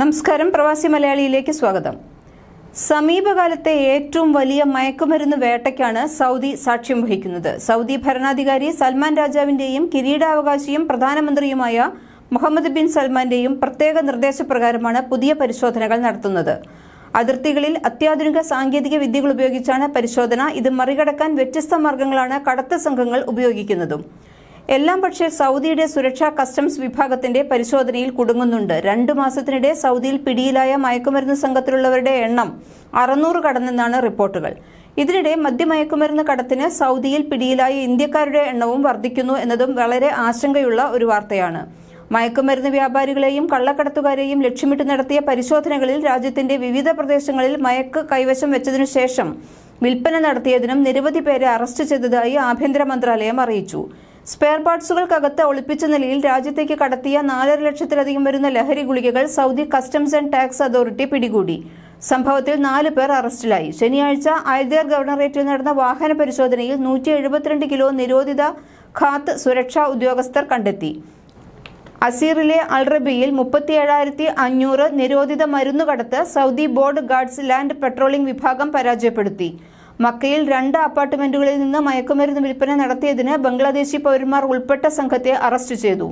നമസ്കാരം. പ്രവാസി മലയാളിയിലേക്ക് സ്വാഗതം. സമീപകാലത്തെ ഏറ്റവും വലിയ മയക്കുമരുന്ന് വേട്ടയ്ക്കാണ് സൗദി സാക്ഷ്യം വഹിക്കുന്നത്. സൗദി ഭരണാധികാരി സൽമാൻ രാജാവിന്റെയും കിരീടാവകാശിയും പ്രധാനമന്ത്രിയുമായ മുഹമ്മദ് ബിൻ സൽമാന്റെയും പ്രത്യേക നിർദ്ദേശപ്രകാരമാണ് പുതിയ പരിശോധനകൾ നടത്തുന്നത്. അതിർത്തികളിൽ അത്യാധുനിക സാങ്കേതിക വിദ്യകൾ ഉപയോഗിച്ചാണ് പരിശോധന. ഇത് മറികടക്കാൻ വ്യത്യസ്ത മാർഗങ്ങളാണ് കടത്ത് സംഘങ്ങൾ ഉപയോഗിക്കുന്നതും. എല്ലാം പക്ഷേ സൗദിയുടെ സുരക്ഷാ കസ്റ്റംസ് വിഭാഗത്തിന്റെ പരിശോധനയിൽ കുടുങ്ങുന്നുണ്ട്. രണ്ടു മാസത്തിനിടെ സൗദിയിൽ പിടിയിലായ മയക്കുമരുന്ന് സംഘത്തിലുള്ളവരുടെ എണ്ണം അറുന്നൂറ് കടന്നെന്നാണ് റിപ്പോർട്ടുകൾ. ഇതിനിടെ മദ്യമയക്കുമരുന്ന് കടത്തിന് സൗദിയിൽ പിടിയിലായ ഇന്ത്യക്കാരുടെ എണ്ണവും വർദ്ധിക്കുന്നു എന്നതും വളരെ ആശങ്കയുള്ള ഒരു വാർത്തയാണ്. മയക്കുമരുന്ന് വ്യാപാരികളെയും കള്ളക്കടത്തുകാരെയും ലക്ഷ്യമിട്ട് നടത്തിയ പരിശോധനകളിൽ രാജ്യത്തിന്റെ വിവിധ പ്രദേശങ്ങളിൽ മയക്ക് കൈവശം വെച്ചതിനു ശേഷം വിൽപ്പന നടത്തിയതിനും നിരവധി പേരെ അറസ്റ്റ് ചെയ്തതായി ആഭ്യന്തര മന്ത്രാലയം അറിയിച്ചു. സ്പെയർ പാർട്സുകൾക്കകത്ത് ഒളിപ്പിച്ച നിലയിൽ രാജ്യത്തേക്ക് കടത്തിയ നാലര ലക്ഷത്തിലധികം വരുന്ന ലഹരി ഗുളികകൾ Saudi customs and tax authority പിടികൂടി. സംഭവത്തിൽ നാല് പേർ അറസ്റ്റിലായി. ശനിയാഴ്ച അയൽദേർ ഗവർണറേറ്റിൽ നടന്ന വാഹന പരിശോധനയിൽ നൂറ്റി എഴുപത്തിരണ്ട് കിലോ നിരോധിത ഖാത്ത് സുരക്ഷാ ഉദ്യോഗസ്ഥർ കണ്ടെത്തി. അസീറിലെ അൽറബിയിൽ മുപ്പത്തിയേഴായിരത്തി അഞ്ഞൂറ് നിരോധിത മരുന്നുകടത്ത് Saudi border guards land patrolling വിഭാഗം പരാജയപ്പെടുത്തി. മക്കയിൽ രണ്ട് അപ്പാർട്ട്മെന്റുകളിൽ നിന്ന് മയക്കുമരുന്ന് വിൽപ്പന നടത്തിയതിന് ബംഗ്ലാദേശി പൗരന്മാർ ഉൾപ്പെട്ട സംഘത്തെ അറസ്റ്റ് ചെയ്തു.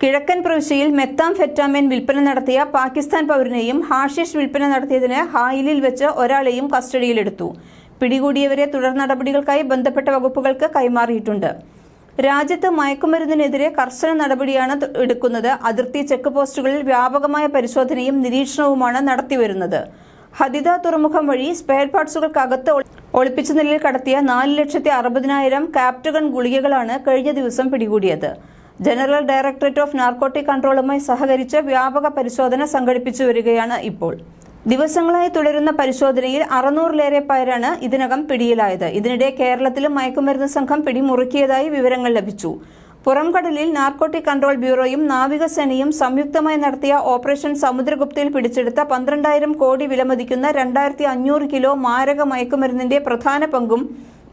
കിഴക്കൻ പ്രവിശ്യയിൽ മെത്താം ഫെറ്റാമിൻ വിൽപ്പന നടത്തിയ പാകിസ്ഥാൻ പൗരനെയും ഹാഷിഷ് വിൽപ്പന നടത്തിയതിന് ഹായിലിൽ വെച്ച് ഒരാളെയും കസ്റ്റഡിയിലെടുത്തു. പിടികൂടിയവരെ തുടർ നടപടികൾക്കായി ബന്ധപ്പെട്ട വകുപ്പുകൾക്ക് കൈമാറിയിട്ടുണ്ട്. രാജ്യത്ത് മയക്കുമരുന്നിനെതിരെ കർശന നടപടിയാണ് എടുക്കുന്നത്. അതിർത്തി ചെക്ക് പോസ്റ്റുകളിൽ വ്യാപകമായ പരിശോധനയും നിരീക്ഷണവുമാണ് നടത്തിവരുന്നത്. ഹദിദ തുറമുഖം വഴി സ്പെയർ പാർട്സുകൾക്കകത്ത് ഒളിപ്പിച്ച നിലയിൽ കടത്തിയ നാല് ലക്ഷത്തി അറുപതിനായിരം കാപ്റ്റഗൺ ഗുളികകളാണ് കഴിഞ്ഞ ദിവസം പിടികൂടിയത്. ജനറൽ ഡയറക്ടറേറ്റ് ഓഫ് നാർക്കോട്ടിക് കൺട്രോളുമായി സഹകരിച്ച് വ്യാപക പരിശോധന സംഘടിപ്പിച്ചു വരികയാണ് ഇപ്പോൾ. ദിവസങ്ങളായി തുടരുന്ന പരിശോധനയിൽ അറുന്നൂറിലേറെ പേരാണ് ഇതിനകം പിടിയിലായത്. ഇതിനിടെ കേരളത്തിലും മയക്കുമരുന്ന് സംഘം പിടിമുറുക്കിയതായി വിവരങ്ങൾ ലഭിച്ചു. പുറംകടലിൽ നാർക്കോട്ടിക് കൺട്രോൾ ബ്യൂറോയും നാവികസേനയും സംയുക്തമായി നടത്തിയ ഓപ്പറേഷൻ സമുദ്രഗുപ്തയിൽ പിടിച്ചെടുത്ത പന്ത്രണ്ടായിരം കോടി വിലമതിക്കുന്ന രണ്ടായിരത്തി അഞ്ഞൂറ് കിലോ മാരക മയക്കുമരുന്നിന്റെ പ്രധാന പങ്കും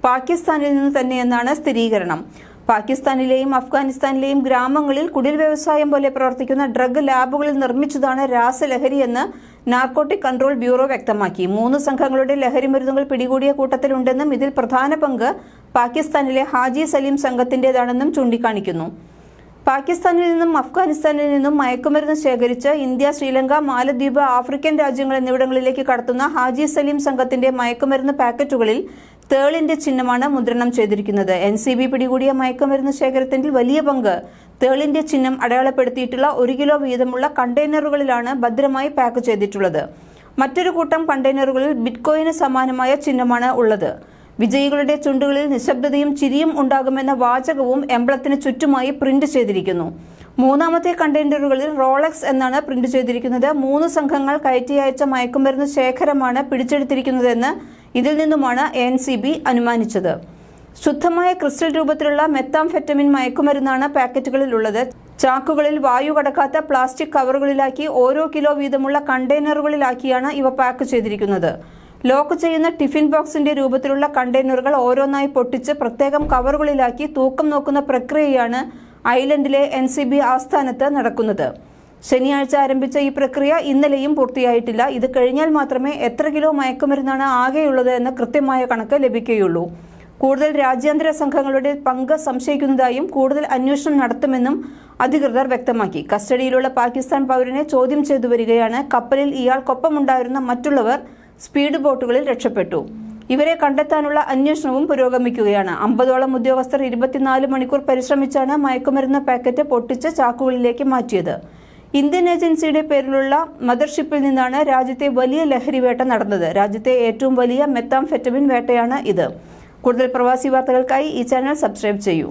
പാകിസ്ഥാനിൽ നിന്ന് തന്നെയെന്നാണ് സ്ഥിരീകരണം. പാകിസ്ഥാനിലെയും അഫ്ഗാനിസ്ഥാനിലെയും ഗ്രാമങ്ങളിൽ കുടിൽ വ്യവസായം പോലെ പ്രവർത്തിക്കുന്ന ഡ്രഗ് ലാബുകളിൽ നിർമ്മിച്ചതാണ് രാസലഹരിയെന്ന് നാർക്കോട്ടിക് കൺട്രോൾ ബ്യൂറോ വ്യക്തമാക്കി. മൂന്ന് സംഘങ്ങളുടെ ലഹരി മരുന്നുകൾ പിടികൂടിയ കൂട്ടത്തിലുണ്ടെന്നും ഇതിൽ പ്രധാന പങ്ക് പാകിസ്ഥാനിലെ ഹാജി സലീം സംഘത്തിന്റെതാണെന്നും ചൂണ്ടിക്കാണിക്കുന്നു. പാകിസ്ഥാനിൽ നിന്നും അഫ്ഗാനിസ്ഥാനിൽ നിന്നും മയക്കുമരുന്ന് ശേഖരിച്ച് ഇന്ത്യ ശ്രീലങ്ക മാലദ്വീപ് ആഫ്രിക്കൻ രാജ്യങ്ങൾ എന്നിവിടങ്ങളിലേക്ക് കടത്തുന്ന ഹാജി സലീം സംഘത്തിന്റെ മയക്കുമരുന്ന് പാക്കറ്റുകളിൽ തേളിന്റെ ചിഹ്നമാണ് മുദ്രണം ചെയ്തിരിക്കുന്നത്. എൻ സി ബി പിടികൂടിയ മയക്കുമരുന്ന് ശേഖരത്തിൽ വലിയ പങ്ക് തേളിന്റെ ചിഹ്നം അടയാളപ്പെടുത്തിയിട്ടുള്ള ഒരു കിലോ വീതമുള്ള കണ്ടെയ്നറുകളിലാണ് ഭദ്രമായി പാക്ക് ചെയ്തിട്ടുള്ളത്. മറ്റൊരു കൂട്ടം കണ്ടെയ്നറുകളിൽ ബിറ്റ്കോയിന് സമാനമായ ചിഹ്നമാണ് ഉള്ളത്. വിജയികളുടെ ചുണ്ടുകളിൽ നിശബ്ദതയും ചിരിയും ഉണ്ടാകുമെന്ന വാചകവും എംബ്ലത്തിന് ചുറ്റുമായി പ്രിന്റ് ചെയ്തിരിക്കുന്നു. മൂന്നാമത്തെ കണ്ടെയ്നറുകളിൽ റോളക്സ് എന്നാണ് പ്രിന്റ് ചെയ്തിരിക്കുന്നത്. മൂന്ന് സംഘങ്ങൾ കയറ്റി അയച്ച മയക്കുമരുന്ന് ശേഖരമാണ് പിടിച്ചെടുത്തിരിക്കുന്നതെന്ന് ഇതിൽ നിന്നുമാണ് എൻ സി ബി അനുമാനിച്ചത്. ശുദ്ധമായ ക്രിസ്റ്റൽ രൂപത്തിലുള്ള മെത്താംഫെറ്റമിൻ മയക്കുമരുന്നാണ് പാക്കറ്റുകളിൽ ഉള്ളത് ചാക്കുകളിൽ വായു കടക്കാത്ത പ്ലാസ്റ്റിക് കവറുകളിലാക്കി ഓരോ കിലോ വീതമുള്ള കണ്ടെയ്നറുകളിലാക്കിയാണ് ഇവ പാക്ക് ചെയ്തിരിക്കുന്നത്. ലോക്ക് ചെയ്യുന്ന ടിഫിൻ ബോക്സിന്റെ രൂപത്തിലുള്ള കണ്ടെയ്നറുകൾ ഓരോന്നായി പൊട്ടിച്ച് പ്രത്യേകം കവറുകളിലാക്കി തൂക്കം നോക്കുന്ന പ്രക്രിയയാണ് ഐലൻഡിലെ എൻ സി ബി ആസ്ഥാനത്ത് നടക്കുന്നത്. ശനിയാഴ്ച ആരംഭിച്ച ഈ പ്രക്രിയ ഇന്നലെയും പൂർത്തിയായിട്ടില്ല. ഇത് കഴിഞ്ഞാൽ മാത്രമേ എത്ര കിലോ മയക്കുമരുന്നാണ് ആകെയുള്ളത് എന്ന കൃത്യമായ കണക്ക് ലഭിക്കുകയുള്ളൂ. കൂടുതൽ രാജ്യാന്തര സംഘങ്ങളുടെ പങ്ക് സംശയിക്കുന്നതായും കൂടുതൽ അന്വേഷണം നടത്തുമെന്നും അധികൃതർ വ്യക്തമാക്കി. കസ്റ്റഡിയിലുള്ള പാകിസ്ഥാൻ പൗരനെ ചോദ്യം ചെയ്തു വരികയാണ്. കപ്പലിൽ ഇയാൾക്കൊപ്പമുണ്ടായിരുന്ന മറ്റുള്ളവർ സ്പീഡ് ബോട്ടുകളിൽ രക്ഷപ്പെട്ടു. ഇവരെ കണ്ടെത്താനുള്ള അന്വേഷണവും പുരോഗമിക്കുകയാണ്. അമ്പതോളം ഉദ്യോഗസ്ഥർ ഇരുപത്തിനാല് മണിക്കൂർ പരിശ്രമിച്ചാണ് മയക്കുമരുന്ന് പാക്കറ്റ് പൊട്ടിച്ച് ചാക്കുകളിലേക്ക് മാറ്റിയത്. ഇന്ത്യൻ ഏജൻസിയുടെ പേരിലുള്ള മദർഷിപ്പിൽ നിന്നാണ് രാജ്യത്തെ വലിയ ലഹരി വേട്ട നടന്നത്. രാജ്യത്തെ ഏറ്റവും വലിയ മെത്താംഫെറ്റമിൻ വേട്ടയാണ് ഇത്. കൂടുതൽ പ്രവാസി വാർത്തകൾക്കായി ഈ ചാനൽ സബ്സ്ക്രൈബ് ചെയ്യൂ.